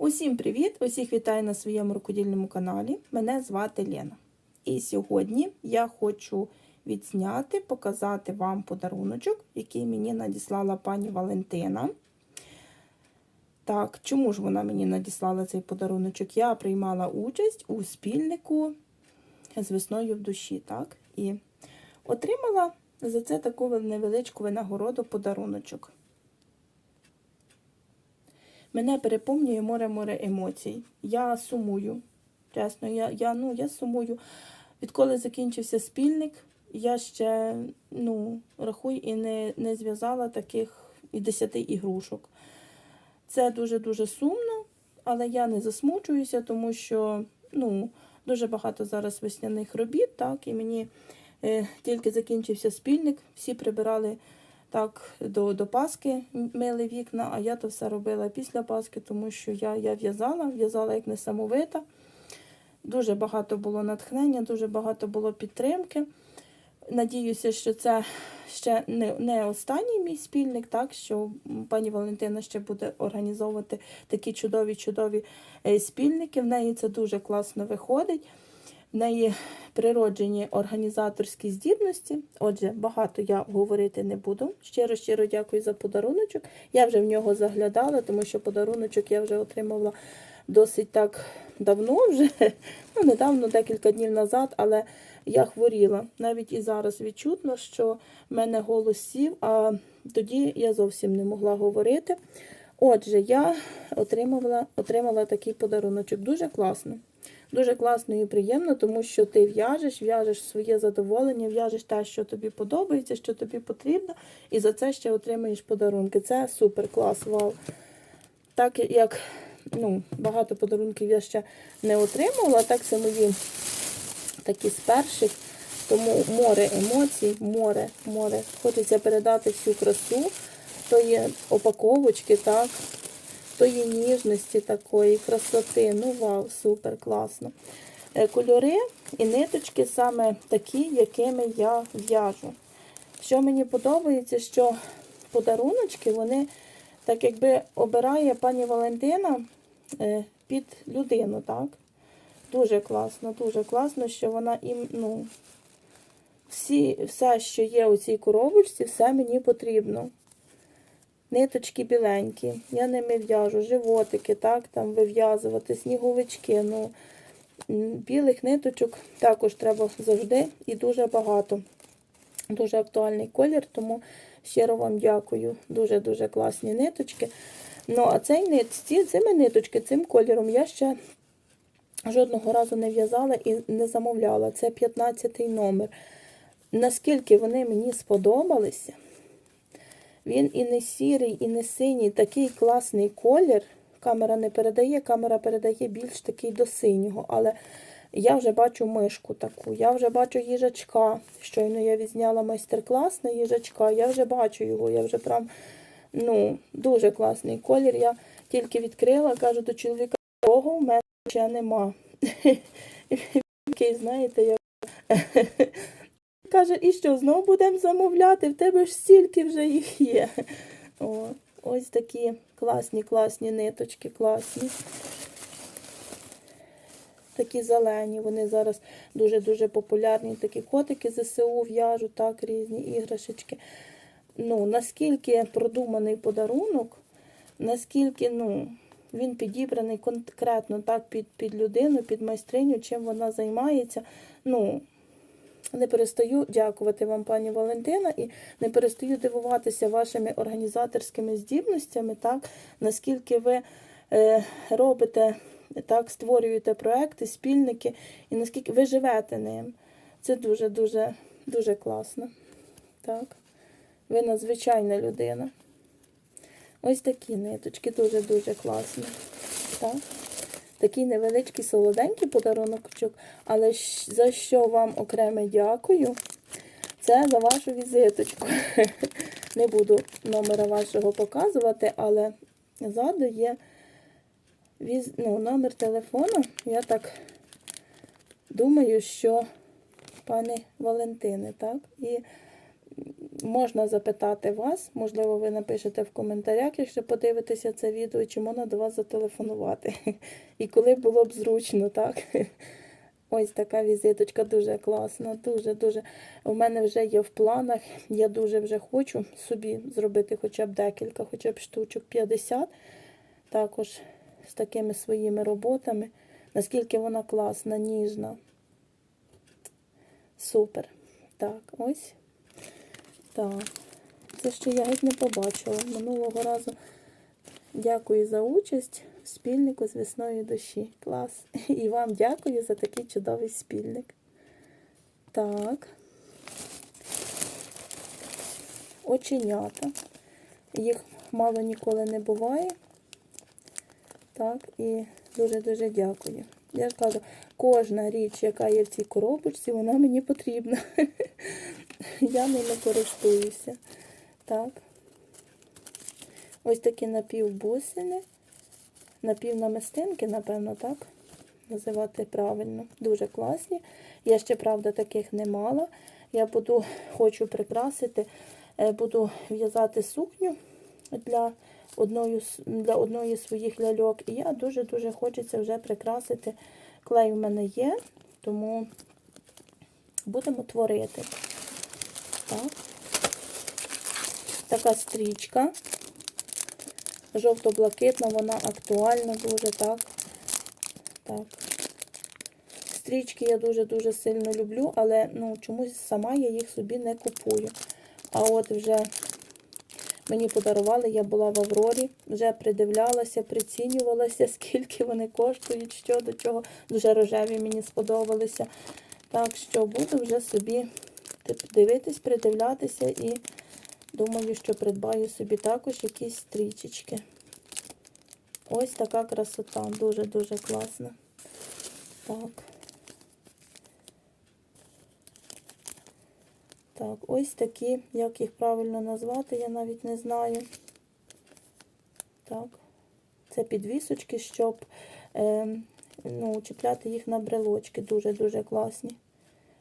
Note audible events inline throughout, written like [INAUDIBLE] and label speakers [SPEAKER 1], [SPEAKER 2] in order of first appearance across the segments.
[SPEAKER 1] Усім привіт! Усіх вітаю на своєму рукодільному каналі. Мене звати Лена. І сьогодні я хочу відзняти, показати вам подаруночок, який мені надіслала пані Валентина. Так, чому ж вона мені надіслала цей подаруночок? Я приймала участь у спільнику з весною в душі, так? І отримала за це таку невеличку винагороду подаруночок. Мене переповнює море-море емоцій. Я сумую. Чесно, я, я, ну, я сумую. Відколи закінчився спільник, я ще ну, рахуй і не, не зв'язала таких і десяти ігрушок. Це дуже-дуже сумно, але я не засмучуюся, тому що ну, дуже багато зараз весняних робіт, так, і мені е, тільки закінчився спільник, всі прибирали так до, до Паски мили вікна, а я то все робила після Паски, тому що я, я в'язала, в'язала як несамовита. Дуже багато було натхнення, дуже багато було підтримки. Надіюся, що це ще не, не останній мій спільник, так що пані Валентина ще буде організовувати такі чудові-чудові е, спільники. В неї це дуже класно виходить. Неї природжені організаторські здібності. Отже, багато я говорити не буду. Щиро щиро дякую за подаруночок. Я вже в нього заглядала, тому що подаруночок я вже отримала досить так давно, вже [LAUGHS] ну недавно, декілька днів назад, але я хворіла. Навіть і зараз відчутно, що в мене голос сів, а тоді я зовсім не могла говорити. Отже, я отримала, отримала такий подаруночок. Дуже класно. Дуже класно і приємно, тому що ти в'яжеш, в'яжеш своє задоволення, в'яжеш те, що тобі подобається, що тобі потрібно, і за це ще отримаєш подарунки. Це супер клас, вау. Так як ну, багато подарунків я ще не отримувала, так це мої такі з перших. Тому море емоцій, море, море. Хочеться передати всю красу, то є опаковочки, так, то є ніжності такої, красоти. Ну, вау, супер, класно. Е, Кольори і ниточки саме такі, якими я в'яжу. Що мені подобається, що подаруночки, вони так якби обирає пані Валентина е, під людину, так? Дуже класно, дуже класно, що вона їм, ну, всі, все, що є у цій коробочці, все мені потрібно. Ниточки біленькі, я ними в'яжу, животики, так, там вив'язувати, сніговички. ну, Білих ниточок також треба завжди і дуже багато. Дуже актуальний колір, тому щиро вам дякую. Дуже-дуже класні ниточки. Ну, а цей нит, ці, цими ниточки, цим кольором я ще жодного разу не в'язала і не замовляла. Це 15 номер. Наскільки вони мені сподобалися, він і не сірий, і не синій, такий класний колір. Камера не передає, камера передає більш такий до синього. Але я вже бачу мишку таку, я вже бачу їжачка. Щойно я відзняла майстер-клас на їжачка, я вже бачу його, я вже прям ну, дуже класний колір. Я тільки відкрила, кажу до чоловіка, того в мене ще нема. [LAUGHS] Такий, знаєте, як. Каже, і що, знову будемо замовляти? В тебе ж стільки вже їх є. О, ось такі класні, класні ниточки, класні. Такі зелені, вони зараз дуже-дуже популярні. Такі котики ЗСУ в'яжуть, так, різні іграшечки. Ну, наскільки продуманий подарунок, наскільки, ну, він підібраний конкретно так під, під людину, під майстриню, чим вона займається. Ну, не перестаю дякувати вам, пані Валентина, і не перестаю дивуватися вашими організаторськими здібностями, так, наскільки ви е, робите, так, створюєте проекти, спільники, і наскільки ви живете ним. Це дуже-дуже дуже класно. Так. Ви надзвичайна людина. Ось такі ниточки, дуже-дуже класні. Так. Такий невеличкий солоденький подаруночок, але за що вам окреме дякую, це за вашу візиточку. [LAUGHS] Не буду номера вашого показувати, але ззаду є віз... ну, номер телефону. Я так думаю, що пане Валентини, так? І можна запитати вас, можливо, ви напишете в коментарях, якщо подивитеся це відео, чи можна до вас зателефонувати. І коли було б зручно, так? Ось така візиточка дуже класна, дуже-дуже. У мене вже є в планах. Я дуже вже хочу собі зробити хоча б декілька, хоча б штучок 50. Також з такими своїми роботами. Наскільки вона класна, ніжна. Супер. Так, ось. Так. Це ще я геть не побачила. Минулого разу дякую за участь в спільнику з весної душі. Клас. І вам дякую за такий чудовий спільник. Так. Оченята. Їх мало ніколи не буває. Так, і дуже-дуже дякую. Я ж кажу, кожна річ, яка є в цій коробочці, вона мені потрібна. [LAUGHS] [LAUGHS] Я ними користуюся. Так. Ось такі напівбусини. Напівнамистинки, напевно, так? Називати правильно. Дуже класні. Я ще, правда, таких не мала. Я буду, хочу прикрасити, е, буду в'язати сукню для одної, для одної з своїх ляльок. І я дуже-дуже хочеться вже прикрасити. Клей в мене є, тому будемо творити. Так. Така стрічка. Жовто-блакитна, вона актуальна дуже, так. Так. Стрічки я дуже-дуже сильно люблю, але ну, чомусь сама я їх собі не купую. А от вже мені подарували, я була в Аврорі, вже придивлялася, прицінювалася, [LAUGHS] скільки вони коштують, що до чого. Дуже рожеві мені сподобалися. Так що буду вже собі дивитись, придивлятися і думаю, що придбаю собі також якісь стрічечки. Ось така красота, дуже-дуже класна. Так. Так, ось такі, як їх правильно назвати, я навіть не знаю. Так, це підвісочки, щоб е, ну, чіпляти їх на брелочки. Дуже-дуже класні.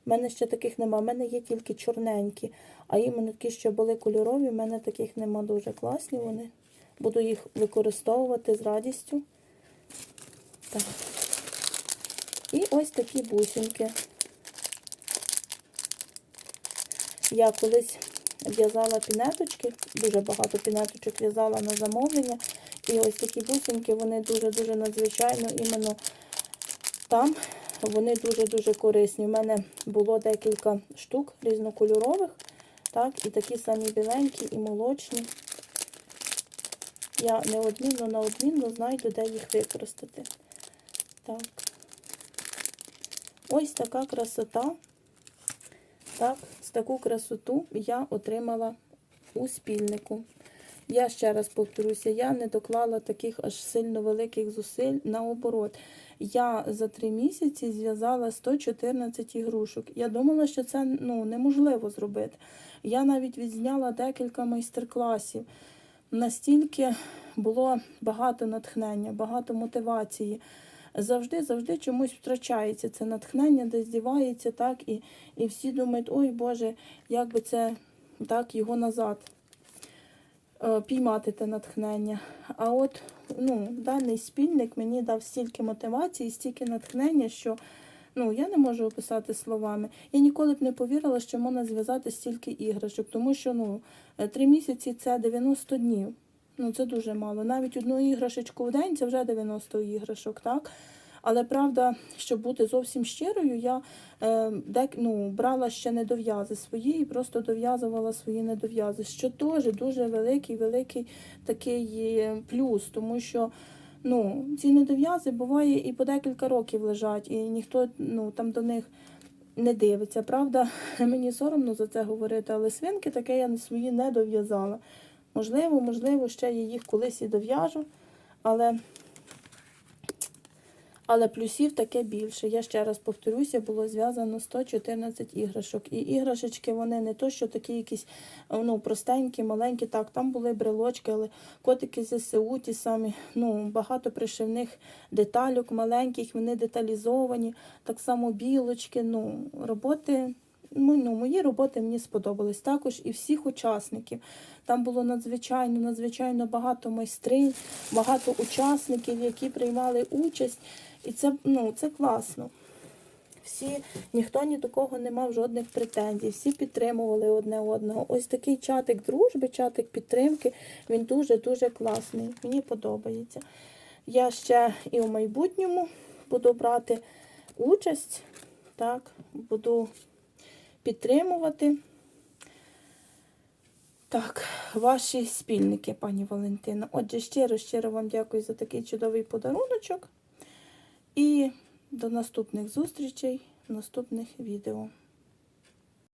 [SPEAKER 1] У мене ще таких нема. У мене є тільки чорненькі. А іменно такі, що були кольорові, в мене таких нема дуже класні вони. Буду їх використовувати з радістю. Так. І ось такі бусинки. Я колись в'язала пінеточки, дуже багато пінеточок в'язала на замовлення. І ось такі бусинки, вони дуже-дуже надзвичайно іменно там вони дуже-дуже корисні. У мене було декілька штук різнокольорових, так, і такі самі біленькі, і молочні. Я неодмінно наодмінно знайду, де їх використати. Так. Ось така красота. Так, таку красоту я отримала у спільнику. Я ще раз повторюся, я не доклала таких аж сильно великих зусиль наоборот. Я за три місяці зв'язала 114 ігрушок. Я думала, що це ну, неможливо зробити. Я навіть відзняла декілька майстер-класів. Настільки було багато натхнення, багато мотивації. Завжди, завжди чомусь втрачається це натхнення, десь дівається, так, і, і всі думають, ой Боже, як би це так, його назад піймати те натхнення. А от ну, даний спільник мені дав стільки мотивації, стільки натхнення, що ну, я не можу описати словами. Я ніколи б не повірила, що можна зв'язати стільки іграшок, тому що ну, е, три місяці це 90 днів. Ну, це дуже мало. Навіть одну іграшечку в день це вже 90 іграшок, так? Але правда, щоб бути зовсім щирою, я е, дек, ну, брала ще недов'язи свої і просто дов'язувала свої недов'язи, що теж дуже великий, великий такий плюс, тому що ну, ці недов'язи буває і по декілька років лежать, і ніхто ну, там до них не дивиться. Правда, [LAUGHS] мені соромно за це говорити, але свинки таке я свої не дов'язала. Можливо, можливо, ще я їх колись і дов'яжу, але але плюсів таке більше. Я ще раз повторюся, було зв'язано 114 іграшок. І іграшечки вони не то, що такі якісь ну, простенькі, маленькі. Так, там були брелочки, але котики ЗСУ ті самі, ну, багато пришивних детальок маленьких, вони деталізовані, так само білочки. Ну, роботи ну, ну, мої роботи мені сподобались. Також і всіх учасників. Там було надзвичайно, надзвичайно багато майстринь, багато учасників, які приймали участь. І це, ну, це класно. Всі, ніхто ні до кого не мав жодних претензій, всі підтримували одне одного. Ось такий чатик дружби, чатик підтримки, він дуже-дуже класний. Мені подобається. Я ще і у майбутньому буду брати участь, так, буду підтримувати. Так, ваші спільники, пані Валентина. Отже, щиро, щиро вам дякую за такий чудовий подаруночок. І до наступних зустрічей в наступних відео.